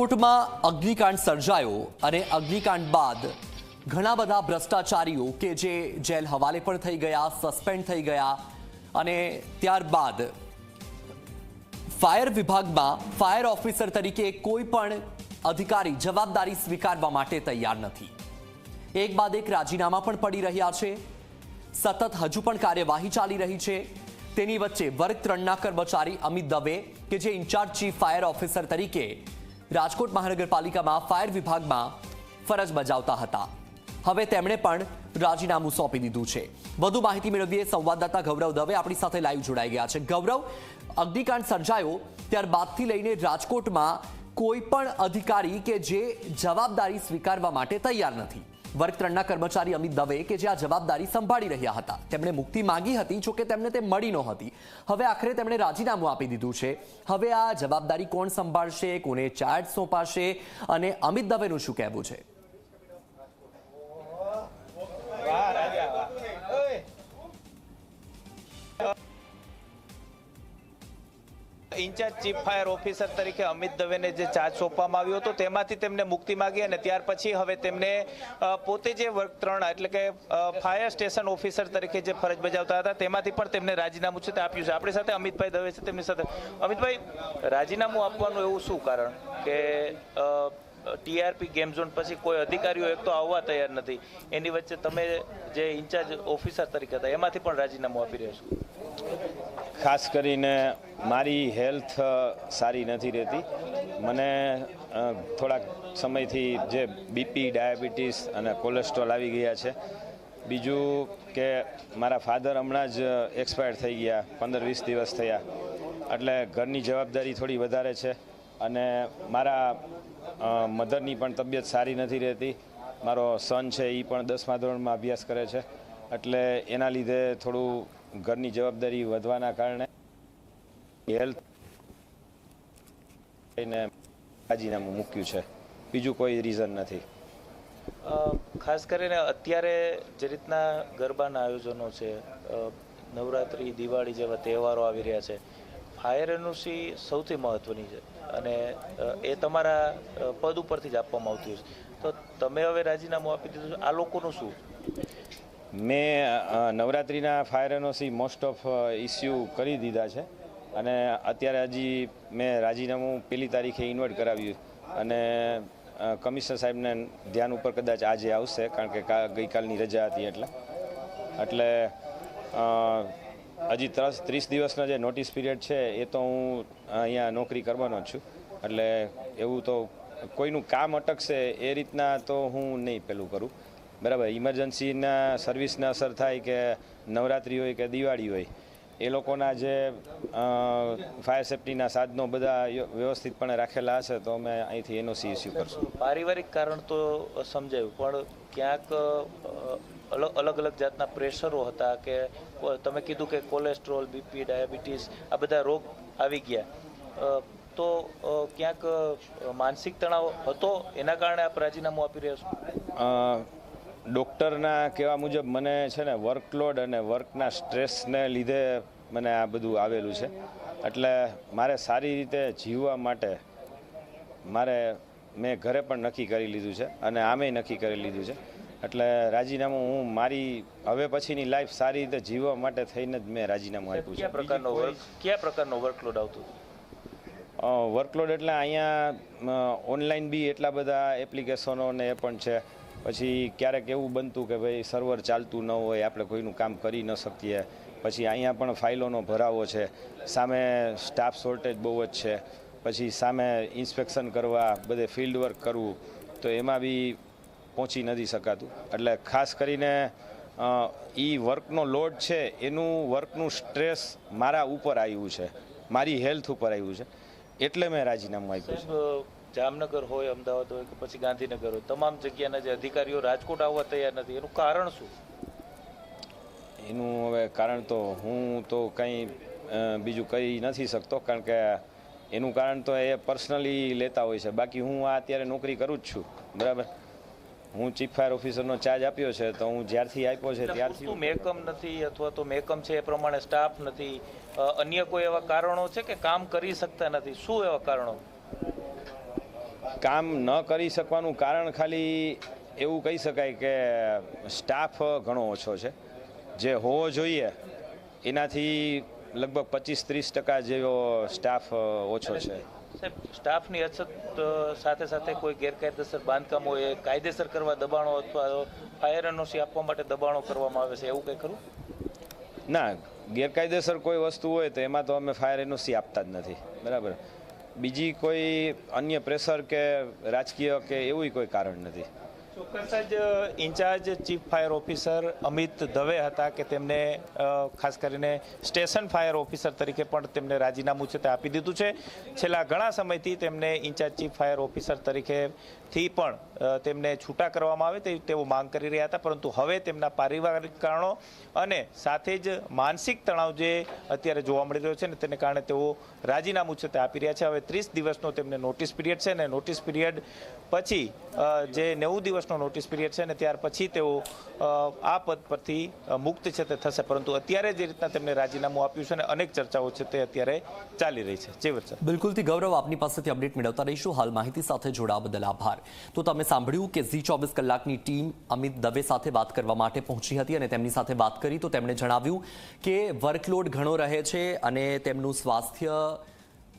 રાજકોટમાં અગ્નિકાંડ સર્જાયો અને અગ્નિકાંડ બાદ ઘણા બધા ભ્રષ્ટાચારીઓ કે જે જેલ હવાલે પણ થઈ ગયા, સસ્પેન્ડ થઈ ગયા અને ત્યારબાદ ફાયર વિભાગમાં ફાયર ઓફિસર તરીકે કોઈ પણ અધિકારી જવાબદારી સ્વીકારવા માટે તૈયાર નથી. એક બાદ એક રાજીનામા પણ પડી રહ્યા છે. સતત હજુ પણ કાર્યવાહી ચાલી રહી છે. તેની વચ્ચે વર્ગ ત્રણના કર્મચારી અમિત દવે, કે જે ઇન્ચાર્જ ચીફ ફાયર ઓફિસર તરીકે રાજકોટ મહાનગરપાલિકામાં ફાયર વિભાગમાં ફરજ બજાવતા હતા. હવે તેમણે પણ રાજીનામું સોંપી દીધું છે. વધુ માહિતી મેળવીએ સંવાદદાતા ગૌરવ દવે આપણી સાથે લાઈવ જોડાઈ ગયા છે. ગૌરવ, અગ્નિકાંડ સર્જાયો ત્યારબાદથી લઈને રાજકોટમાં કોઈ પણ અધિકારી કે જે જવાબદારી સ્વીકારવા માટે તૈયાર નથી. વર્ગ ત્રણના કર્મચારી અમિત દવે કે જે આ જવાબદારી સંભાળી રહ્યા હતા. તેમણે મુક્તિ માંગી હતી જોકે તેમને તે મળી નહોતી. હવે આખરે તેમણે રાજીનામું આપી દીધું છે. હવે આ જવાબદારી કોણ સંભાળશે, કોને ચાર્જ સોંપાશે અને અમિત દવેનું શું કહેવું છે? ઇન્ચાર્જ ચીફ ફાયર ઓફિસર તરીકે અમિત દવેને જે ચાર્જ સોંપવામાં આવ્યો હતો, તેમાંથી તેમને મુક્તિ માગી અને ત્યાર પછી હવે તેમને પોતે જે વર્ગ ત્રણ એટલે કે ફાયર સ્ટેશન ઓફિસર તરીકે જે ફરજ બજાવતા હતા, તેમાંથી પણ તેમને રાજીનામું છે તે આપ્યું છે. આપણી સાથે અમિતભાઈ દવે છે તેમની સાથે. અમિતભાઈ, રાજીનામું આપવાનું એવું શું કારણ? કે ટીઆરપી ગેમ ઝોન પછી કોઈ અધિકારીઓ એક તો આવવા તૈયાર નથી. એની વચ્ચે તમે જે ઇન્ચાર્જ ઓફિસર તરીકે હતા, એમાંથી પણ રાજીનામું આપી રહ્યા છો? ખાસ કરીને મારી હેલ્થ સારી નથી રહેતી. મને થોડાક સમયથી જે બીપી, ડાયાબિટીસ અને કોલેસ્ટ્રોલ આવી ગયા છે. બીજું કે મારા ફાધર હમણાં જ એક્સપાયર થઈ ગયા, પંદર વીસ દિવસ થયા. એટલે ઘરની જવાબદારી થોડી વધારે છે. અને મારા મધરની પણ તબિયત સારી નથી રહેતી. મારો સન છે એ પણ દસમા ધોરણમાં અભ્યાસ કરે છે. એટલે એના લીધે થોડું ઘરની જવાબદારી વધવાના કારણે હેલ્થ રાજીનામું મૂક્યું છે. બીજું કોઈ રીઝન નથી. ખાસ કરીને અત્યારે જે રીતના ગરબાના આયોજનો છે નવરાત્રિ, દિવાળી જેવા તહેવારો આવી રહ્યા છે, ફાયર એનઓસી સૌથી મહત્વની છે. અને એ તમારા પદ ઉપરથી જ આપવામાં આવતી છે તો તમે હવે રાજીનામું આપી દીધું આ લોકોનું શું? મેં નવરાત્રિના fire NOC most of issue કરી દીધા છે. અને અત્યારે હજી મેં રાજીનામું પેલી તારીખે ઇન્વર્ટ કરાવ્યું અને કમિશનર સાહેબને ધ્યાન ઉપર કદાચ આજે આવશે, કારણ કે ગઈકાલની રજા હતી એટલે. એટલે હજી ત્રસ, ત્રીસ દિવસનો જે નોટિસ પીરિયડ છે, એ તો હું અહીંયા નોકરી કરવાનો છું. એટલે એવું તો કોઈનું કામ અટકશે એ રીતના તો હું નહીં પેલું કરું. બરાબર ઇમરજન્સીના સર્વિસને અસર થાય કે નવરાત્રિ હોય કે દિવાળી હોય, એ લોકોના જે ફાયર સેફ્ટીના સાધનો બધા વ્યવસ્થિતપણે રાખેલા હશે તો અમે અહીંથી એનઓસી ઇસ્યુ કરશું. પારિવારિક કારણ તો સમજાયું, પણ ક્યાંક અલગ અલગ જાતના પ્રેશરો હતા કે તમે કીધું કે કોલેસ્ટ્રોલ બીપી ડાયાબિટીસ આ બધા રોગ આવી ગયા. તો ક્યાંક માનસિક તણાવ હતો? એના કારણે આપ રાજીનામું આપી રહ્યા છો? ડૉક્ટરના કહેવા મુજબ મને છે ને વર્કલોડ અને વર્કના સ્ટ્રેસને લીધે મને આ બધું આવેલું છે. એટલે મારે સારી રીતે જીવવા માટે મારે, મેં ઘરે પણ નક્કી કરી લીધું છે અને આમેય નક્કી કરી લીધું છે. એટલે રાજીનામું હું મારી હવે પછીની લાઈફ સારી રીતે જીવવા માટે થઈને જ મેં રાજીનામું આપ્યું છે. કયા પ્રકારનો વર્ક કયા પ્રકારનો વર્કલોડ આવતો વર્કલોડ એટલે અહીંયા ઓનલાઈન બી એટલા બધા એપ્લિકેશનો ને એ પણ છે. પછી ક્યારેક એવું બનતું કે ભાઈ સર્વર ચાલતું ન હોય આપણે કોઈનું કામ કરી ન શકીએ. પછી અહીંયા પણ ફાઇલોનો ભરાવો છે. સામે સ્ટાફ શોર્ટેજ બહુ જ છે. પછી સામે ઇન્સ્પેક્શન કરવા બધે ફિલ્ડ વર્ક કરવું. તો એમાં બી પહોંચી નથી શકાતું. એટલે ખાસ કરીને એ વર્કનો લોડ છે એનું વર્કનું સ્ટ્રેસ મારા ઉપર આવ્યું છે. મારી હેલ્થ ઉપર આવ્યું છે. એટલે મેં રાજીનામું આપ્યું છે. જામનગર હોય અમદાવાદ હોય કે પછી ગાંધીનગર હોય તમામ જગ્યાના જે અધિકારીઓ રાજકોટ આવવા તૈયાર નથી એનું કારણ શું? એનું હવે કારણ તો હું તો કંઈ બીજું કહી નથી શકતો કારણ કે એનું કારણ તો એ પર્સનલી લેતા હોય છે. બાકી હું આ અત્યારે નોકરી કરું જ છું. બરાબર? હું ચીફ ફાયર ઓફિસરનો ચાર્જ આપ્યો છે તો હું જ્યારથી આપ્યો છે ત્યારથી મેકમ નથી અથવા તો મેકમ છે એ પ્રમાણે સ્ટાફ નથી. અન્ય કોઈ એવા કારણો છે કે કામ કરી શકતા નથી? શું એવા કારણો? કામ ન કરી શકવાનું કારણ ખાલી એવું કહી શકાય કે સ્ટાફ ઘણો ઓછો છે. જે હોવો જોઈએ એનાથી લગભગ પચીસ ત્રીસ ટકા જેવો સ્ટાફ ઓછો છે. સાહેબ સ્ટાફની અછત સાથે સાથે કોઈ ગેરકાયદેસર બાંધકામ હોય કાયદેસર કરવા દબાણો અથવા ફાયર એનઓસી આપવા માટે દબાણો કરવામાં આવે છે, એવું કંઈ ખરું? ના, ગેરકાયદેસર કોઈ વસ્તુ હોય તો એમાં તો અમે ફાયર એનઓસી આપતા જ નથી, બરાબર? બીજી કોઈ અન્ય પ્રેશર કે રાજકીય કે એવું કોઈ કારણ નથી. ચોક્કસ જ incharge chief fire officer Amit Dave હતા કે તેમને ખાસ કરીને સ્ટેશન ફાયર ઓફિસર તરીકે પણ તેમને રાજીનામું છે તે આપી દીધું છે. છેલ્લા ઘણા સમયથી તેમને ઇન્ચાર્જ ચીફ ફાયર ઓફિસર તરીકેથી પણ તેમને છૂટા કરવામાં આવે તે તેઓ માંગ કરી રહ્યા હતા, પરંતુ હવે તેમના પારિવારિક કારણો અને સાથે જ માનસિક તણાવ જે અત્યારે જોવા મળી રહ્યો છે ને તેને કારણે તેઓ રાજીનામું છે તે આપી રહ્યા છે. હવે ત્રીસ દિવસનો તેમને નોટિસ પીરિયડ છે ને નોટિસ પીરિયડ પછી જે નેવું દિવસનો નોટિસ પીરિયડ છે અને ત્યાર પછી તેઓ આ પદ પરથી મુક્ત છે તે થશે. પરંતુ અત્યારે જે રીતના તેમને રાજીનામું આપ્યું છે અને અનેક ચર્ચાઓ છે તે અત્યારે ચાલી રહી છે. જે વચ્ચે બિલકુલથી ગૌરવ, આપની પાસેથી અપડેટ મેળવતા રહીશું. હાલ માહિતી સાથે જોડાવા બદલ આભાર. તો તમે સાંભળ્યું કે ઝી ચોવીસ કલાકની ટીમ અમિત દવે સાથે વાત કરવા માટે પહોંચી હતી અને તેમની સાથે વાત કરી તો તેમણે જણાવ્યું કે વર્કલોડ ઘણો રહે છે અને તેમનું સ્વાસ્થ્ય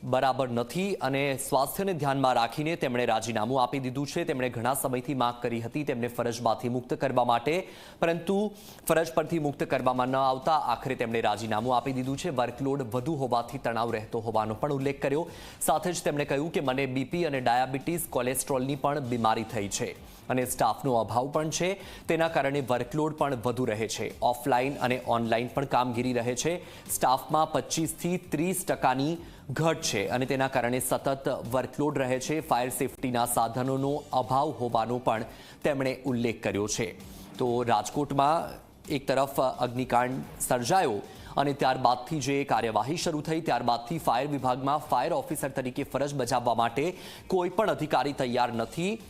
બરાબર નથી અને સ્વાસ્થ્યને ધ્યાનમાં રાખીને તેમણે રાજીનામું આપી દીધું છે. તેમણે ઘણા સમયથી માંગ કરી હતી તેમને ફરજમાંથી મુક્ત કરવા માટે. પરંતુ ફરજ પરથી મુક્ત કરવામાં ન આવતા આખરે તેમણે રાજીનામું આપી દીધું છે. વર્કલોડ વધુ હોવાથી તણાવ રહેતો હોવાનો પણ ઉલ્લેખ કર્યો. સાથે જ તેમણે કહ્યું કે મને બીપી અને ડાયાબિટીસ કોલેસ્ટ્રોલની પણ બીમારી થઈ છે. અને સ્ટાફનો અભાવ પણ છે. તેના કારણે વર્કલોડ પણ વધુ રહે છે. ઓફલાઈન અને ઓનલાઈન પણ કામગીરી રહે છે. સ્ટાફમાં પચીસથી ત્રીસ ટકાની ઘટ છે અને તેના કારણે સતત વર્કલોડ રહે છે. ફાયર સેફટીના સાધનોનો અભાવ હોવાનો પણ તેમણે ઉલ્લેખ કર્યો છે. તો રાજકોટમાં એક તરફ અગ્નિકાંડ સર્જાયો અને ત્યારબાદથી જે કાર્યવાહી શરૂ થઈ, ત્યારબાદથી ફાયર વિભાગમાં ફાયર ઓફિસર તરીકે ફરજ બજાવવા માટે કોઈ પણ અધિકારી તૈયાર નથી.